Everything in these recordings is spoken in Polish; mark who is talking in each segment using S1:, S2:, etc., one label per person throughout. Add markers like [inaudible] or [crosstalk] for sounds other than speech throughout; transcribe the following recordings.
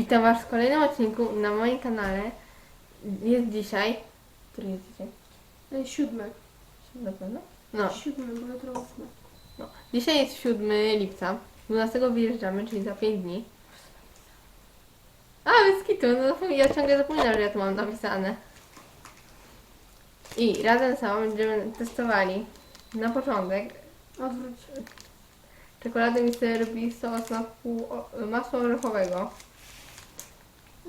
S1: Witam Was w kolejnym odcinku na moim kanale. Jest dzisiaj. Który jest dzisiaj?
S2: E, Siódmy.
S1: Na pewno? No,
S2: Siódmy, bo jutro ósmy.
S1: no. Dzisiaj jest 7 lipca. 12 wyjeżdżamy, czyli za 5 dni. A, bez kitu, no zapom- ja ciągle zapominam, że ja to mam napisane. I razem z będziemy testowali na początek
S2: Odwróć.
S1: czekoladę Mr. Beast sos na pół o- masła orzechowego.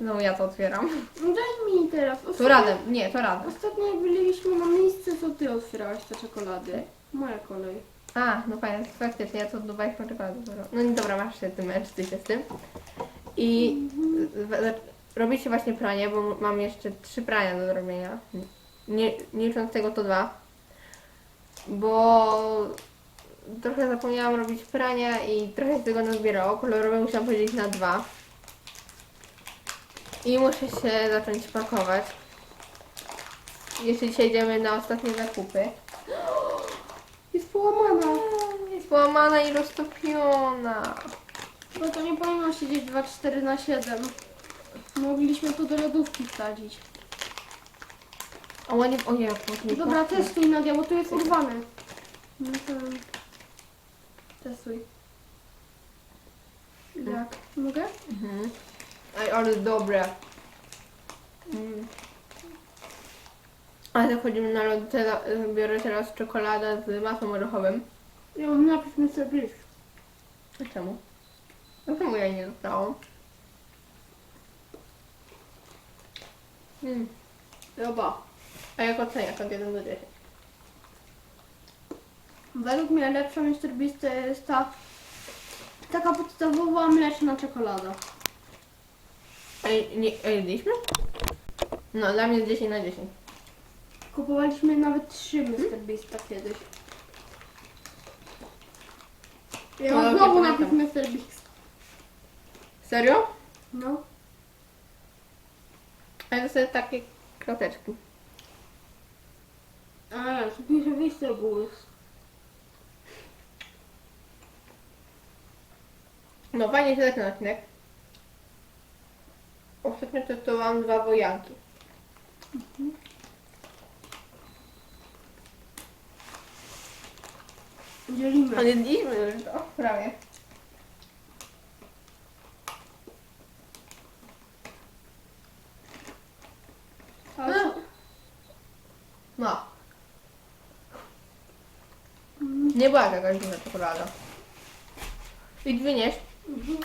S1: No ja to otwieram.
S2: No daj mi teraz.
S1: To razem, nie, to razem.
S2: Ostatnio jak byliśmy na miejscu, to ty otwierałaś te czekolady. Moja kolej.
S1: A, no fajnie, faktycznie, ja to od dużo. No i dobra, masz się tym, męczcie się z tym. I z- z- robicie właśnie pranie, bo mam jeszcze trzy prania do zrobienia. Nie, nie licząc tego to dwa. Bo trochę zapomniałam robić prania i trochę się tego nazbierało. Kolorowe musiałam podzielić na dwa. I muszę się zacząć pakować. Jeszcze dzisiaj idziemy na ostatnie zakupy. [gasps]
S2: Jest połamana.
S1: Jest połamana i roztopiona.
S2: Bo to nie powinno siedzieć 2-4 na 7. Mogliśmy to do lodówki wsadzić.
S1: O, ładnie, o nie, jak
S2: Dobra, testuj Nadia, bo tu jest urwane. No to... Testuj. Jak? Mogę?
S1: Mhm. Ej, ale dobre. Mm. Ale wchodzimy na lody, teraz, biorę teraz czekoladę z masłem orzechowym.
S2: Ja mam napis Mr. Beast.
S1: A czemu? A czemu ja nie dostałam? Mm.
S2: Chyba.
S1: A jak oceniasz od 1 do 10?
S2: Według mnie lepsza Mr. Beast to jest ta taka podstawowa mleczna czekolada.
S1: Ej, nie, ej, jedliśmy? No, dla mnie jest 10 na 10.
S2: Kupowaliśmy nawet trzy Mr. Beasta kiedyś. Ja
S1: No,
S2: mam
S1: nie
S2: znowu napis
S1: pamiętam.
S2: Mr. Beast.
S1: Serio?
S2: No.
S1: A to są takie kropeczki.
S2: To pisze Mr. Beast.
S1: No fajnie się zaczyna odcinek. Ostatnio testowałam dwa wojanki.
S2: Dzielimy.
S1: Ale jedliśmy już to, prawie. No. Nie była jakaś duża czekolada. I wynieś.
S2: Mhm.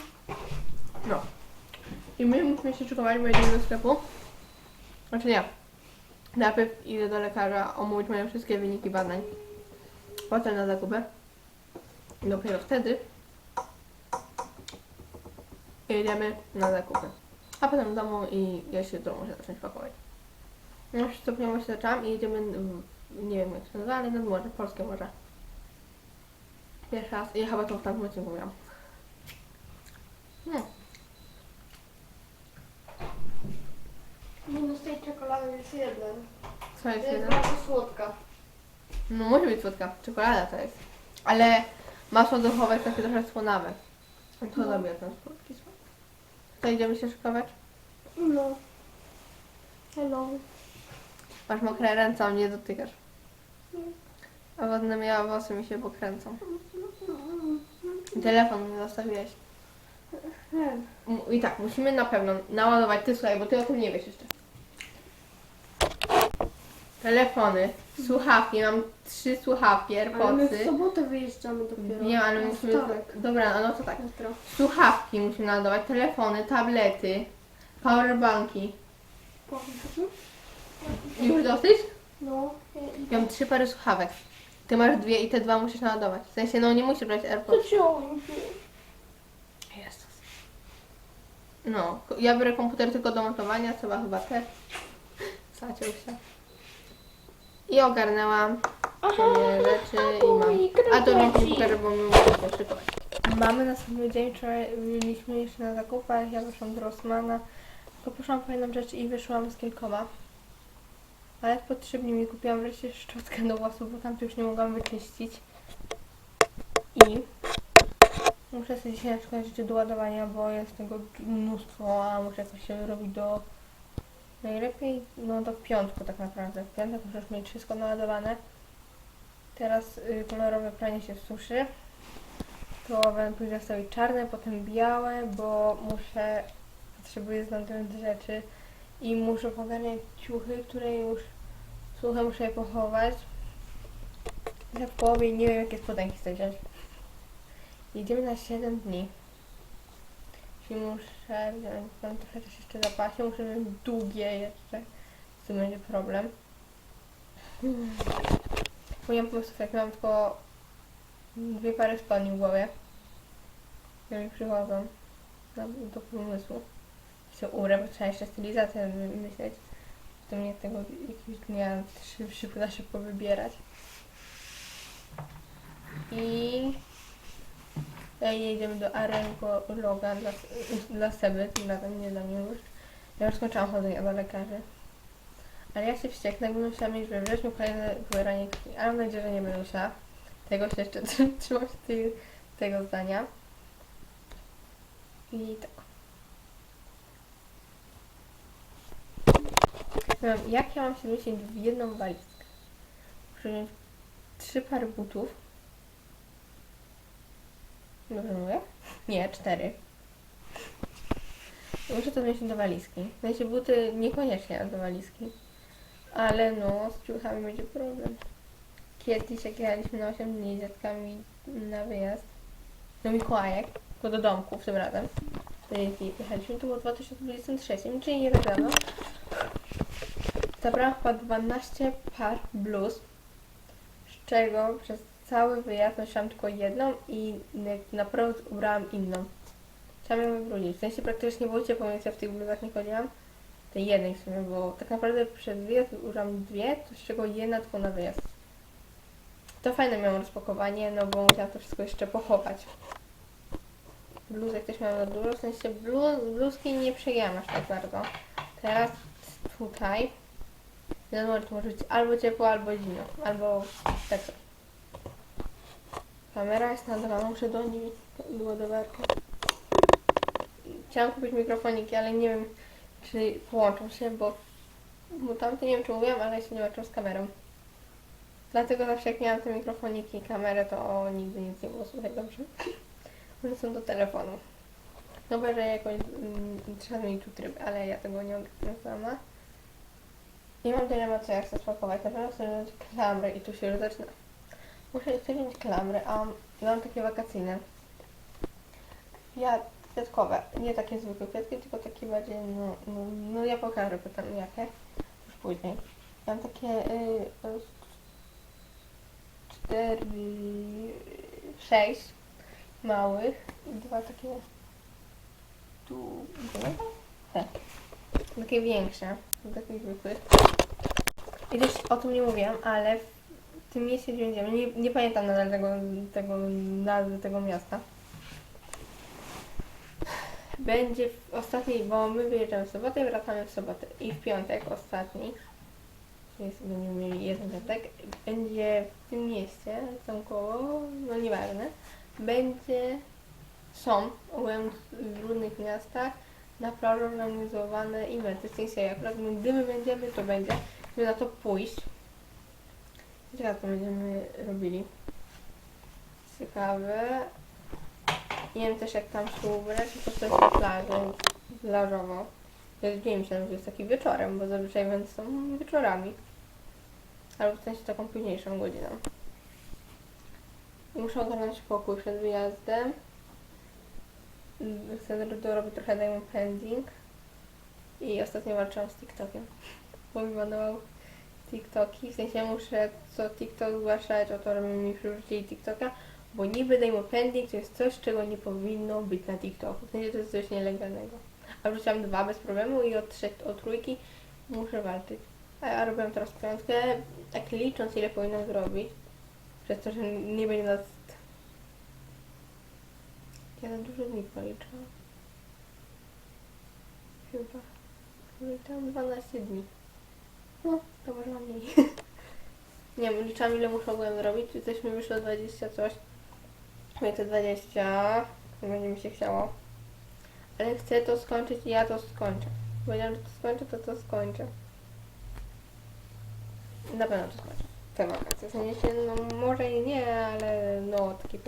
S1: No. I my musimy się szykować, bo jedziemy do sklepu. Znaczy nie. Najpierw idę do lekarza omówić moje wszystkie wyniki badań. Potem na zakupy. I dopiero wtedy jedziemy na zakupy. A potem do domu i ja się do domu muszę zacząć pakować. No już stopniowo się zaczęłam i jedziemy, nie wiem jak się nazywa, ale nad morze, polskie morze. Pierwszy raz, ja chyba to w tamtym odcinku mówiłam. No.
S2: Minus tej czekolady jest jeden.
S1: Co jest
S2: To jest
S1: jeden?
S2: bardzo słodka.
S1: No może być słodka, czekolada to jest. Ale masło duchowe jest takie trochę słonawe. A To
S2: No.
S1: ten słodki smak. To idziemy się szykować?
S2: No. Hello.
S1: Masz mokre ręce, a mnie dotykasz. A wodne miała włosy mi się pokręcą. I telefon mi zostawiłeś. M- I tak, musimy na pewno naładować, ty słuchaj, bo ty o tym nie wiesz jeszcze. Telefony, słuchawki, mam trzy słuchawki,
S2: Ale my w
S1: AirPodsy.
S2: sobotę wyjeżdżamy dopiero.
S1: Wiem, ale
S2: Na
S1: musimy...
S2: wtorek.
S1: Dobra, no to tak.
S2: Jutro.
S1: Słuchawki musimy nadawać, telefony, tablety, powerbanki. Już dosyć?
S2: No.
S1: Ja mam trzy pary słuchawek. Ty masz dwie i te dwa musisz naładować. W sensie, no nie musisz brać AirPods.
S2: ciągnie.
S1: Jezus. No, ko- ja biorę komputer tylko do montowania, trzeba chyba też. Zaciął się. I ogarnęłam sobie rzeczy i mam... A to nie komputer, bo my musimy się szykować. Mamy następny dzień, wczoraj byliśmy jeszcze na zakupach, ja wyszłam do Rossmana, tylko poszłam po jedną rzecz i wyszłam z Kielkowa. Ale po trzy dni mi kupiłam wreszcie szczotkę do włosów, bo tam już nie mogłam wyczyścić. I Muszę sobie dzisiaj na przykład rzeczy do ładowania, bo jest tego mnóstwo, a muszę jakoś się robić do... Najlepiej, no do piątku tak naprawdę. W piątek już mieć wszystko naładowane. Teraz y, kolorowe pranie się suszy. To będę później zostawić czarne, potem białe, bo muszę, potrzebuję znajdować rzeczy i muszę pogarniać ciuchy, które już suche muszę je pochować. W połowie nie wiem jakie spodenki chcę wziąć. Jedziemy na 7 dni. Muszę wziąć, mam trochę też jeszcze zapasie, muszę wziąć długie jeszcze. Tym będzie problem. Bo nie mam pomysłów, jak mam tylko dwie pary spodni w głowie. które mi przychodzą na, do pomysłu. Się urę, bo trzeba jeszcze stylizację myśleć. To mnie tego jakiegoś dnia szy- szybko da szybko wybierać. I jedziemy do Arenko Loga dla, dla Seby, tym razem dla mnie już. Ja już skończyłam chodzenie do lekarzy. Ale ja się wścieknę, bym musiała mieć we wrześniu kolejne pobieranie krwi. Ale mam nadzieję, że nie będę musiała. Tego się jeszcze [laughs] trzymam się tej, tego zdania. I tak. Jak ja mam się zmieścić w jedną walizkę? Muszę trzy pary butów. Dobrze mówię? Nie, cztery. Muszę to zmieścić do walizki. Sensie buty niekoniecznie do walizki. Ale no, z ciuchami będzie problem. Kiedyś jak jechaliśmy na 8 dni z dziadkami na wyjazd do Mikołajek, tylko do domków tym razem. Jechaliśmy, to było w 2023, czyli nie tak. Zabrałam chyba 12 par bluz, z czego przez cały wyjazd nosiłam tylko jedną i na ubrałam inną. Chciałam ją wybrudzić. W sensie praktycznie było ciepło, więc ja w tych bluzach nie chodziłam. Tej jednej w sumie, bo tak naprawdę przed wyjazd ubrałam dwie, to z czego jedna tylko na wyjazd. To fajne miało rozpakowanie, no bo musiałam to wszystko jeszcze pochować. Bluzek też miałam za dużo, w sensie bluz, bluzki nie przejęłam aż tak bardzo. Teraz tutaj wiadomo, to może być albo ciepło, albo zimno, albo tak. Kamera jest nadrana, muszę do niej do ładowarki. Chciałam kupić mikrofoniki, ale nie wiem, czy połączą się, bo, bo tamte nie wiem, czy mówiłam, ale się nie łączą z kamerą. Dlatego zawsze jak miałam te mikrofoniki i kamerę, to o, nigdy nic nie było słychać dobrze. One są do telefonu. No bo że jakoś mm, trzeba zmienić tu tryb, ale ja tego nie ogarnę sama. Nie mam dylemat, co ja chcę spakować. Na pewno chcę wziąć klamry i tu się już zaczyna. Muszę wziąć klamry, a mam takie wakacyjne. Ja kwiatkowe, nie takie zwykłe kwiatki, tylko takie bardziej, no, no, no ja pokażę potem jakie, już później. Mam takie y, cztery, sześć małych i dwa takie tu? Te. Takie większe, takich zwykłych. I też o tym nie mówiłam, ale w tym mieście, gdzie będziemy, nie, nie pamiętam nadal tego, tego, nazwy tego miasta. Będzie w ostatniej, bo my wyjeżdżamy w sobotę i wracamy w sobotę. I w piątek ostatni, czyli będziemy mieli jeden piątek, będzie w tym mieście, tam koło, no nieważne, będzie, są ogółem w różnych miastach na plaży organizowane eventy. W sensie, jak akurat gdy my będziemy, to będzie, żeby na to pójść. Ciekawe, co będziemy robili. Ciekawe. Nie wiem też jak tam się ubrać, prostu jest na plaży, plażowo. To dzień, myślałem, że jest taki wieczorem, bo zazwyczaj eventy są wieczorami. Albo w sensie taką późniejszą godziną. I muszę ogarnąć pokój przed wyjazdem. Chcę dorobić trochę diamond pending. I ostatnio walczyłam z TikTokiem. Bo mi banował TikToki. W sensie muszę co TikTok zgłaszać o to, żeby mi przywrócili TikToka. Bo niby diamond pending to jest coś, czego nie powinno być na TikToku. W sensie to jest coś nielegalnego. A wrzuciłam dwa bez problemu i od, trzech, od trójki muszę walczyć. A ja robiłam teraz piątkę, tak licząc ile powinnam zrobić. Przez to, że nie będzie nas... Ja na dużo dni policzałam. Chyba. Liczyłam 12 dni. No, to może mniej. [laughs] nie wiem, liczyłam ile muszę ogółem zrobić i coś mi wyszło 20 coś. Będzie 20, będzie mi się chciało. Ale chcę to skończyć i ja to skończę. Powiedziałam, że to skończę, to to skończę. Na pewno to skończę. Te wakacje. W sensie, no może i nie, ale no taki...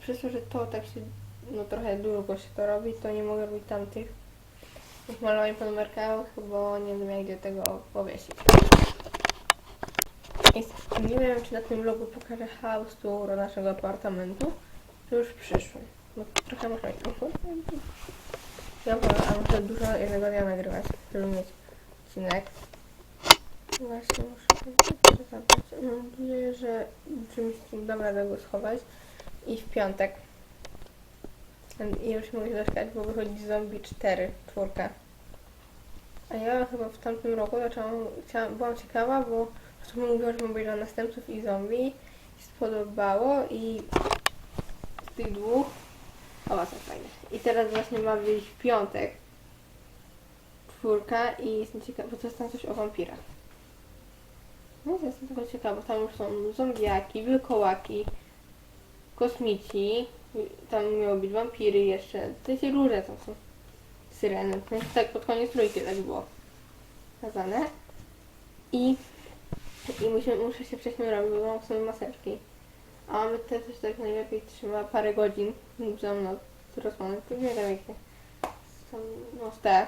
S1: Przez to, że to tak się, no trochę długo się to robi, to nie mogę robić tamtych tych malowań po numerkach, bo nie wiem jak gdzie tego powiesić. Jest, nie wiem, czy na tym vlogu pokażę house tour naszego apartamentu, czy już przyszły. Bo trochę muszę mieć Ja wolę, a muszę dużo jednego dnia nagrywać, żeby mieć odcinek. Właśnie muszę to zabrać. Mam nadzieję, że czymś tym schować. I w piątek. I już mogę doczekać, bo wychodzi Zombie 4, czwórka. A ja chyba w tamtym roku zaczęłam, chciałam, byłam ciekawa, bo prostu mówiła, że obejrzała następców i zombie. I spodobało i z tych dwóch o, to fajne. I teraz właśnie ma wyjść w piątek czwórka i jestem ciekawa, bo to jest tam coś o wampirach. No to jestem tego ciekawa, tam już są zombiaki, wilkołaki, kosmici, tam miały być wampiry jeszcze, to się różne tam są. Syreny. Tak pod koniec trójki tak było kazane. I, i musimy, muszę się wcześniej robić, bo mam sobie maseczki. A mamy te coś tak najlepiej trzyma parę godzin. Za mną rozmawiam, to nie wiem jakie. Są, no te.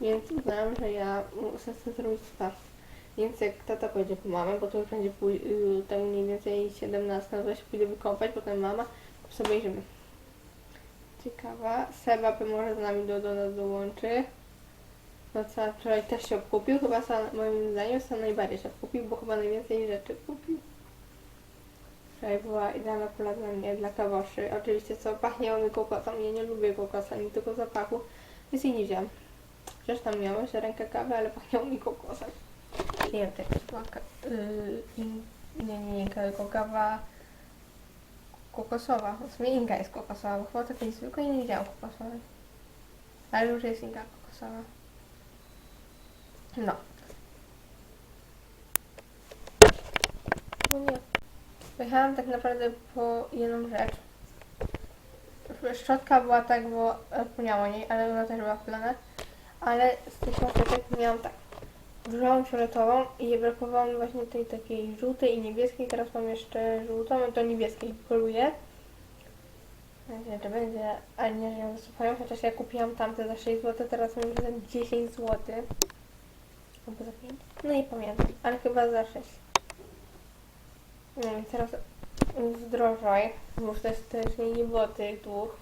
S1: Więc uznałam, że ja muszę sobie zrobić spa. Więc jak tata pojedzie po mamę, to już będzie pój- y, tak mniej więcej 17, to się pójdę wykąpać, potem mama, sobie idziemy. Ciekawa. Seba by może z nami do, do nas dołączy. No co, wczoraj też się obkupił, chyba sam, moim zdaniem sam najbardziej się obkupił, bo chyba najwięcej rzeczy kupił. Wczoraj była idealna pola dla mnie, dla kawoszy. Oczywiście co, pachnie mi kokosem, ja nie lubię kokosa, ani tylko zapachu, więc jej nie wziąłem. Chociaż tam miałeś rękę kawy, ale pachniał mi kokosem. Nie ka- yy, nie, nie, nie, tylko kawa kokosowa. Inka jest kokosowa, bo chyba takiej zwykłej nie widziałam kokosowej. Ale już jest Inka kokosowa. No. No nie. Pojechałam tak naprawdę po jedną rzecz. Szczotka była tak, bo zapomniałam o niej, ale ona też była w planach. Ale z tych szczotek miałam tak. Używałam fioletową i brakowało mi właśnie tej takiej żółtej i niebieskiej. Teraz mam jeszcze żółtą i to niebieskiej poluję. Będzie, że będzie, ale nie, że ją zasypają, chociaż ja kupiłam tamte za 6 zł, teraz mam za 10 zł. Albo za 5? No nie pamiętam, ale chyba za 6. Nie wiem, teraz zdrożaj, bo też, też nie, nie było tych dwóch.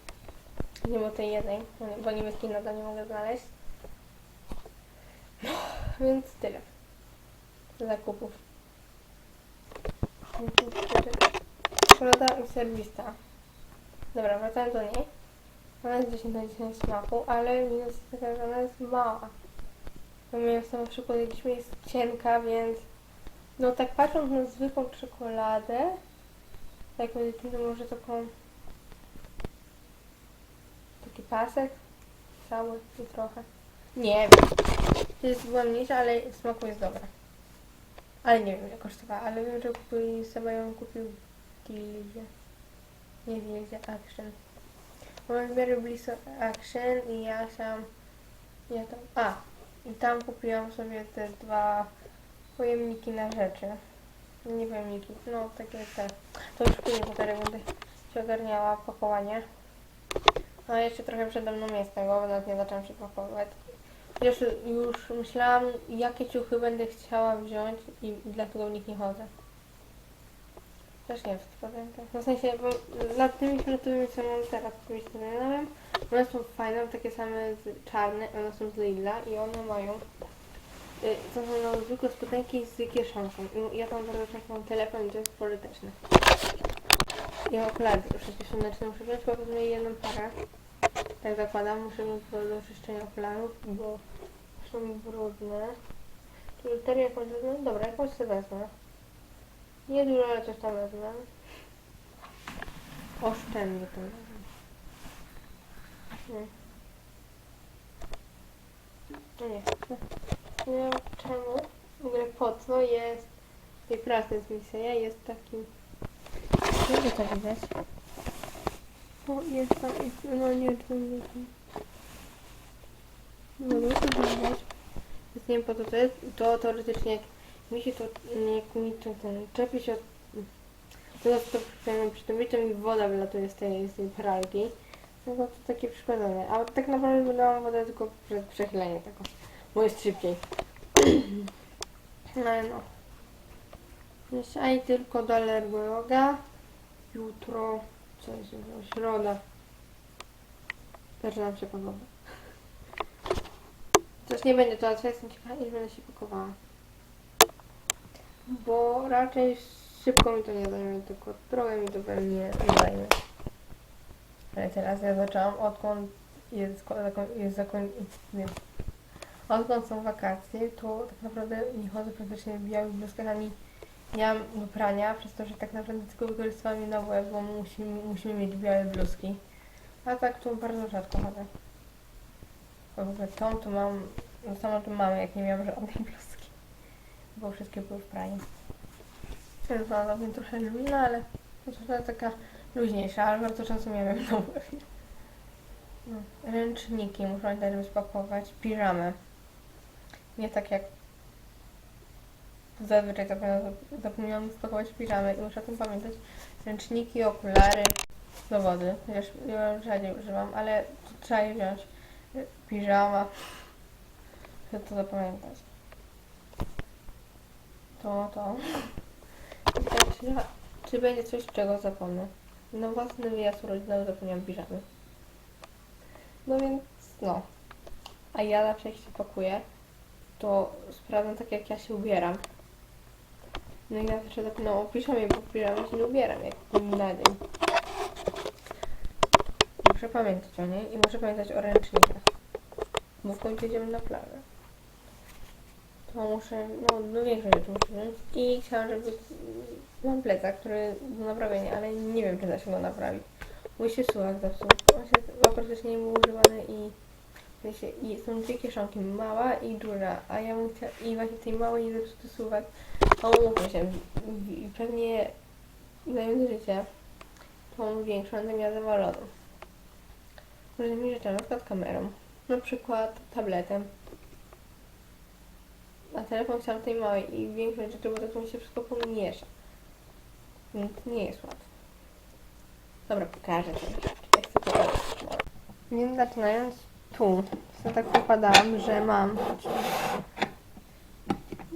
S1: Nie było tej jednej, bo niebieskiej nadal nie mogę znaleźć. No, więc tyle. Zakupów. Szkoda i serwista. Dobra, wracając do niej. Ona jest 10 na 10 smaku, ale minus jest taka, że ona jest mała. Mięso na przykład jedliśmy jest cienka, więc no tak patrząc na zwykłą czekoladę, tak będzie to może taką taki pasek cały i trochę. Nie wiem. Jest była mniejsza, ale smaku jest dobra. Ale nie wiem ile kosztowała, ale wiem, że kupili, Seba ją kupił w Gildzie. Nie w Gildzie Action. Mamy w miarę blisko Action i ja sam... Nie tam... A! I tam kupiłam sobie te dwa pojemniki na rzeczy. Nie pojemniki, no takie te. To już później po będę się ogarniała pakowanie. No jeszcze trochę przede mną jest tego, bo nawet nie zaczęłam się pakować. Już, już myślałam, jakie ciuchy będę chciała wziąć i dlatego w nich nie chodzę. Też nie wiem, pamiętam. No w sensie, bo za tymi fioletowymi, co mam teraz, tymi znajomym, one są fajne, takie same z czarne, one są z Lidla i one mają y, to są no, zwykłe spodenki z kieszonką. I ja tam bardzo często mam telefon i to jest pożyteczne. I okulary przeciwsłoneczne muszę wziąć, bo pewnie jedną parę. Tak zakładam, muszę mieć do, czyszczenia okularów, bo są brudne. Czyli jakąś wezmę? Dobra, jakąś sobie wezmę. Nie dużo, ale coś tam wezmę. Oszczędnie to wezmę. Nie. No nie. Nie wiem czemu. W ogóle po co jest tej pracy z Miseja jest taki Nie co widać. O, jest tam, jest, no nie, to nie wiem. No, no, to widać. Więc nie wiem po co to jest. To teoretycznie, jak mi się to, jak mi to ten, czepi się od... To to przypomnę przy tym, to mi woda wylatuje z tej, z tej pralki. No to, to takie przykładane. A tak naprawdę wylałam wodę tylko przed przechyleniem tego. Bo jest szybciej. No no. Dzisiaj tylko do alergologa. Jutro, jutro? Środa. Zaczynam się pakować. Coś nie będzie to łatwe, jestem ciekawa, ile będę się pakowała. Bo raczej szybko mi to nie zajmie, tylko trochę mi to pewnie zajmie. Ale teraz ja zaczęłam, odkąd jest, jest zakoń... Nie. Odkąd są wakacje, to tak naprawdę nie chodzę praktycznie w białych bluzkach, ani nie mam do prania, przez to, że tak naprawdę tylko wykorzystywałam je na łeb, bo musimy, musimy mieć białe bluzki. A tak tu bardzo rzadko chodzę. Bo w ogóle tą tu mam, no samą tu mamy, jak nie miałam żadnej [laughs] bluzki. Bo wszystkie były w praniu. To jest ona mnie trochę luźna, ale to trochę taka luźniejsza, ale bardzo często miałem na łebie. No. Ręczniki muszę żeby spakować. Piżamy. Nie tak jak zazwyczaj zapominam, zapominam spakować piżamy i muszę o tym pamiętać. Ręczniki, okulary do wody. Chociaż ja rzadziej używam, ale tu trzeba je wziąć. Piżama. Chcę to zapamiętać. To, to. Tak, czy, czy będzie coś, czego zapomnę? Na własny wyjazd urodzinowy zapomniałam piżamy. No więc no. A ja zawsze jak się pakuję, to sprawdzam tak jak ja się ubieram. No i zawsze zapominam o piżamie, bo w piżamie się nie ubieram jak na dzień. Muszę pamiętać o niej i muszę pamiętać o ręcznikach. Bo w końcu jedziemy na plażę. To muszę, no, no muszę wziąć. I chciałam, żeby... Mam plecak, który do naprawienia, ale nie wiem, czy da się go naprawić. Mój się słuchak zepsuł. On się praktycznie nie był używany i, i są dwie kieszonki, mała i duża, a ja chciała, i właśnie tej małej zepsuty suwak, umówmy się, w- pewnie znając życie, tą większą miała zawaloną. Różnymi rzeczami, na przykład kamerą, na przykład tabletem. A telefon chciałam tej małej i większość rzeczy, bo tak mi się wszystko pomiesza. Więc nie jest łatwo. Dobra, pokażę to. Jak chcę pokazać. Więc zaczynając tu, to tak pokładałam, że mam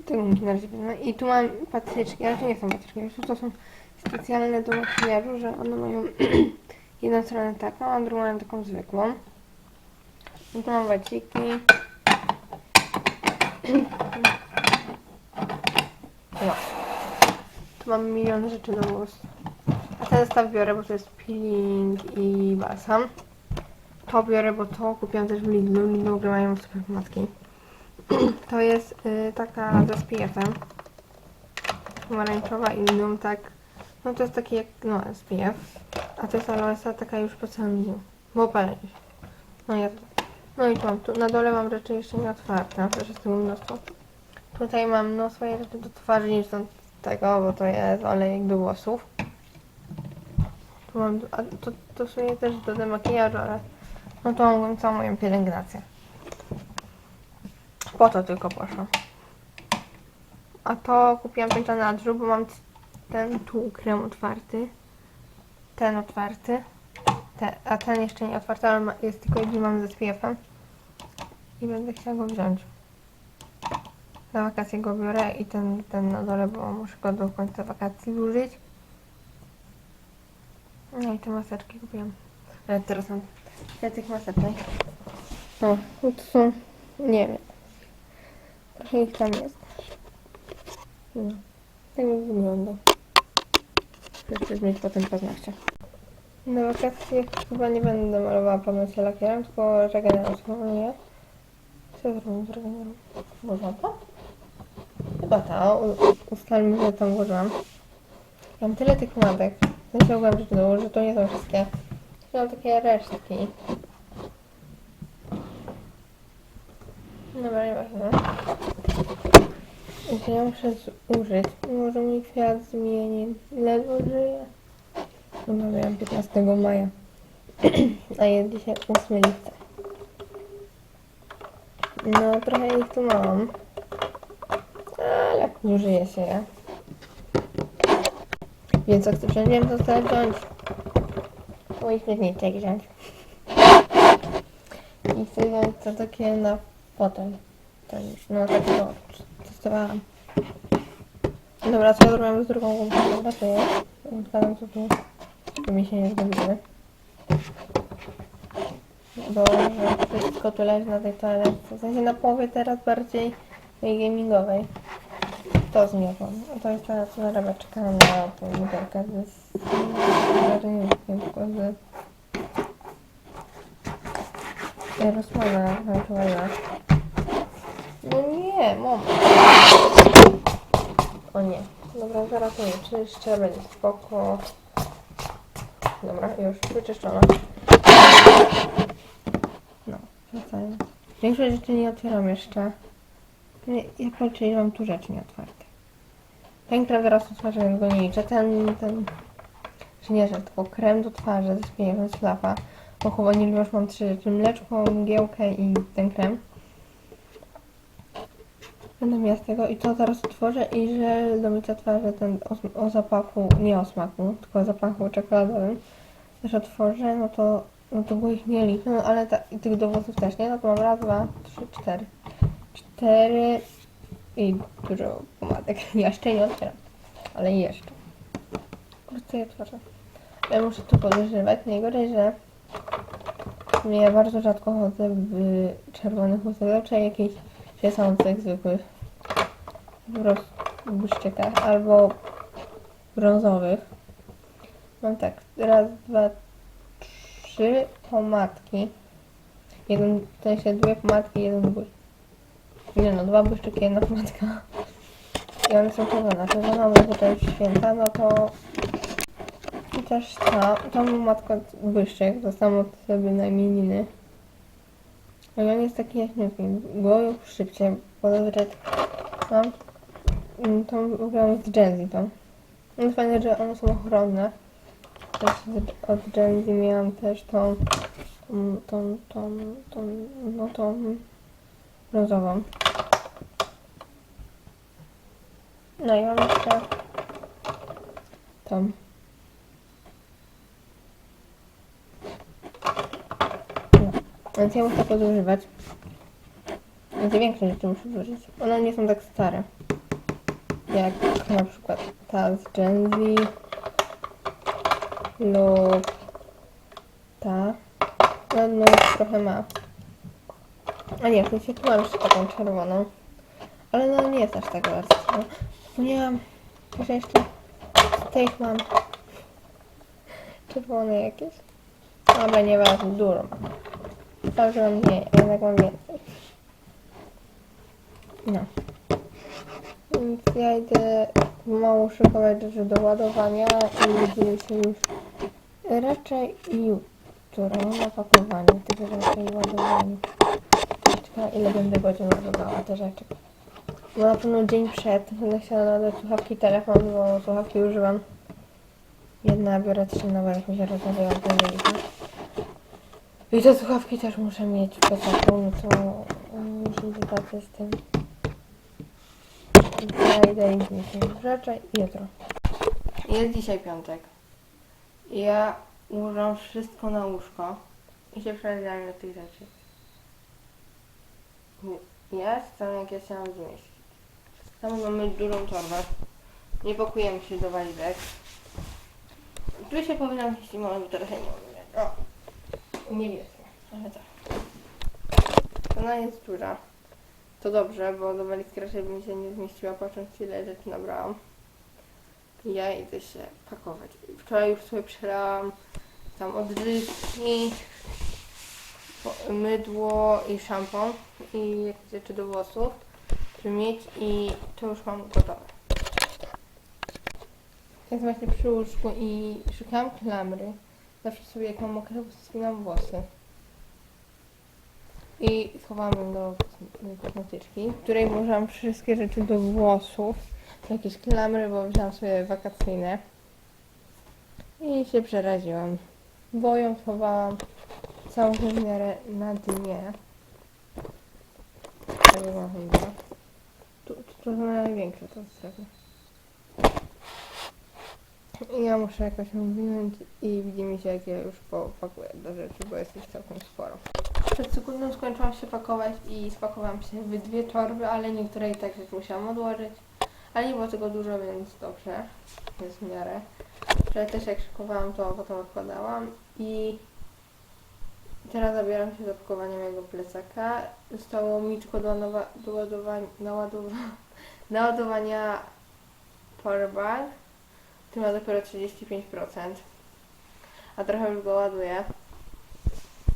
S1: tego mi na razie. I tu mam patyczki, ale to nie są patyczki, wiesz, to są specjalne do makijażu, że one mają [clears throat] jedną stronę taką, a drugą taką zwykłą. I tu mam waciki. No. Tu mam milion rzeczy do włosów. A ten zestaw biorę, bo to jest peeling i balsam. To biorę, bo to kupiłam też w Lidlu. Lidlu w ogóle mają super matki. [clears throat] To jest y, taka ze SPF-em. Pomarańczowa i inną tak. No to jest taki jak no SPF. A to jest aloesa taka już po całym dniu. Bo opalenie się. No ja No i tu mam, tu na dole mam rzeczy jeszcze nie otwarte. Też jest tego mnóstwo. Tutaj mam no swoje rzeczy do twarzy niż do tego, bo to jest olejek do włosów. Tu mam, a to, to w sumie też do demakijażu, ale no to mam całą moją pielęgnację. Po to tylko poszło. A to kupiłam też na nadrzu, bo mam ten tu krem otwarty. Ten otwarty. Te, a ten jeszcze nie otwarty, ale jest tylko jeden mam ze SPF-em. I będę chciała go wziąć. Na wakacje go biorę i ten, ten na dole, bo muszę go do końca wakacji użyć. No i te maseczki kupiłam. Ale teraz mam ja tych maseczek. O, no to są, nie wiem. Ich tam jest. No, tak wygląda. Jeszcze zmienić potem paznokcie. Na wakacje chyba nie będę malowała paznokcie lakierem, tylko regenerem maluję. Co zrobię z regenerem? Można to? Chyba to. U- Ustalmy, że tam włożyłam. Mam tyle tych pomadek. Ogółem rzeczy do że to nie są wszystkie. To są takie resztki. Dobra, nieważne. Ja muszę zużyć. Może mój kwiat zmieni. Ledwo. Dobra, miałam 15 maja. [clears throat] A jest dzisiaj 8 lipca. No, trochę ich tu mam. Ale użyje się je. Więc co chcę wziąć? Co chcę wziąć. Mój śmietniczek wziąć. I chcę wziąć to takie na. To już, no takiego testowałam. Dobra, co ja zrobiłam z drugą gumką? Dobra, to jest. Odkładam to tu. To mi się nie zgodziły. Bo że wszystko tu leży na tej toalecie. W sensie na połowie teraz bardziej tej gamingowej. To zmierzam. A to jest ta zarabiaczka na tą butelkę z z z Jarosława ewentualna. No nie, moment. O nie. Dobra, zaraz nie czyszczę, będzie spoko. Dobra, już wyczyszczona. No, wracając. Większość rzeczy nie otwieram jeszcze. Ja ile mam tu rzeczy nieotwarte. Ten krem zaraz otworzę, więc go nie liczę. Ten, ten... Czy nie, że tylko krem do twarzy ze spieniężem z flafa. Bo chyba nie już mam trzy rzeczy. Mleczko, mgiełkę i ten krem. Będę miała tego i to zaraz otworzę i żel do mycia twarzy ten o, o zapachu, nie o smaku, tylko o zapachu czekoladowym. Też otworzę, no to, no to było ich nie liczę, no ale ta, i tych dowodów też nie, no to mam raz, dwa, trzy, cztery. Cztery i dużo pomadek. [laughs] Jeszcze nie otwieram, ale jeszcze. Je otworzę. Ja muszę tu podejrzewać, najgorzej, że ja bardzo rzadko chodzę w czerwonych raczej jakichś świecących, zwykłych, błyszczykach, albo brązowych. Mam tak, raz, dwa, trzy pomadki. Jeden, w sensie dwie pomadki, jeden błyszczyk. Nie no, dwa błyszczyki, jedna pomadka. I one są czerwone. Czerwona tutaj święta, no to i też ta, ta matka błyszczyk, dostałam od sobie na imieniny. I on jest taki jaśniutki, było już szybciej, bo zazwyczaj mam tą wygrałam z Genzy tą. No fajne, że one są ochronne. Też z- od Genzy miałam też tą, tą, tą, tą, tą, no tą brązową. No i mam jeszcze tą. No. Więc ja muszę to zużywać. Więc większe rzeczy muszę zużyć. One nie są tak stare. Jak na przykład ta z Genzy lub ta. No, no trochę ma. A nie, w sensie tu mam jeszcze taką czerwoną. Ale no nie jest aż tak bardzo. No, nie mam. Jeszcze z tych mam czerwone jakieś. Dobra, nieważne, dużo mam. Także mam mniej, jednak mam więcej. No. Więc ja idę pomału szykować rzeczy do ładowania i widzimy się już raczej jutro na pakowaniu rzeczy i ładowaniu. Ciekawe ile będę godzin ładowała te rzeczy. Bo na pewno dzień przed będę chciała nadać słuchawki telefon, bo słuchawki używam. Jedna biorę trzy nowe, jak mi się rozmawiają mieliśmy. I te słuchawki też muszę mieć w plecaku, no to muszę dodać z tym. Idę i rzeczy jutro. Jest dzisiaj piątek. Ja ułożam wszystko na łóżko i się przerabiam do tych rzeczy. Jest tam jak ja chciałam zmieścić. Tam mamy dużą torbę. Nie pakujemy się do walizek. Tu się powinnam bo teraz ja nie mam. O, nie wiedzę, ale tak. Ona jest duża. To dobrze, bo do walizki raczej bym się nie zmieściła, patrząc ile rzeczy nabrałam. Ja idę się pakować. Wczoraj już sobie przelałam tam odżywki, mydło i szampon i jakieś rzeczy do włosów, żeby mieć i to już mam gotowe. Jest właśnie przy łóżku i szukałam klamry. Zawsze sobie jak mam mokre włosy, spinam włosy. I schowałam do kosm- kosmetyczki, w której włożyłam wszystkie rzeczy do włosów. Jakieś klamry, bo wziąłam sobie wakacyjne. I się przeraziłam. Bo ją schowałam całą w miarę na dnie. Tak ma chyba. Tu, tu, jest największe to strefy. I ja muszę jakoś mówić i widzimy się jak ja już popakuję do rzeczy, bo jest ich całkiem sporo. Przed sekundą skończyłam się pakować i spakowałam się w dwie torby, ale niektóre i tak już musiałam odłożyć. Ale nie było tego dużo, więc dobrze. Jest w miarę. Ale też jak szykowałam, to potem odkładałam i teraz zabieram się do pakowania mojego plecaka. Zostało mi tylko do, nawa- do [laughs] ładowania, naładowa- naładowania powerbag. Tu ma dopiero 35%. A trochę już go ładuję.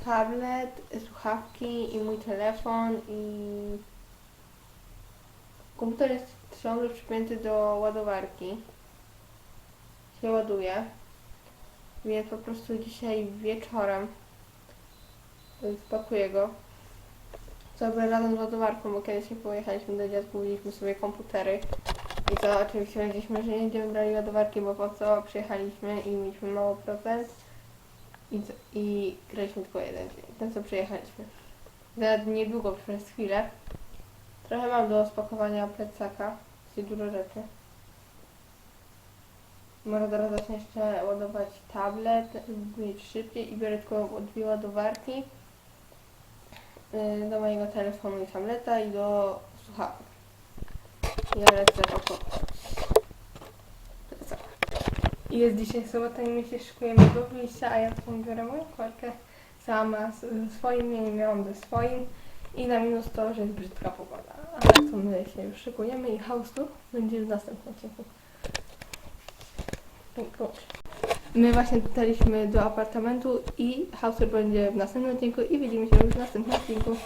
S1: Tablet, słuchawki i mój telefon i komputer jest ciągle przypięty do ładowarki. Się ładuje. Więc po prostu dzisiaj wieczorem spakuję go. Sobie razem z ładowarką, bo kiedyś jak pojechaliśmy do dziadków, wzięliśmy sobie komputery. I to oczywiście powiedzieliśmy, że nie będziemy brali ładowarki, bo po co przyjechaliśmy i mieliśmy mało procent. I, co- i graliśmy tylko jeden dzień, ten co przyjechaliśmy. Za niedługo przez chwilę. Trochę mam do spakowania plecaka, jest dużo rzeczy. Może teraz zacznę jeszcze ładować tablet, mieć szybciej i biorę tylko dwie ładowarki y, do mojego telefonu i tableta i do słuchawek. Ja lecę pakować. Plecak. I jest dzisiaj sobota i my się szykujemy do wyjścia, a ja tu biorę moją korkę sama z- ze swoim, nie miałam ze swoim i na minus to, że jest brzydka pogoda. A tak to my się już szykujemy i house będzie w następnym odcinku. My właśnie dotarliśmy do apartamentu i house będzie w następnym odcinku i widzimy się już w następnym odcinku.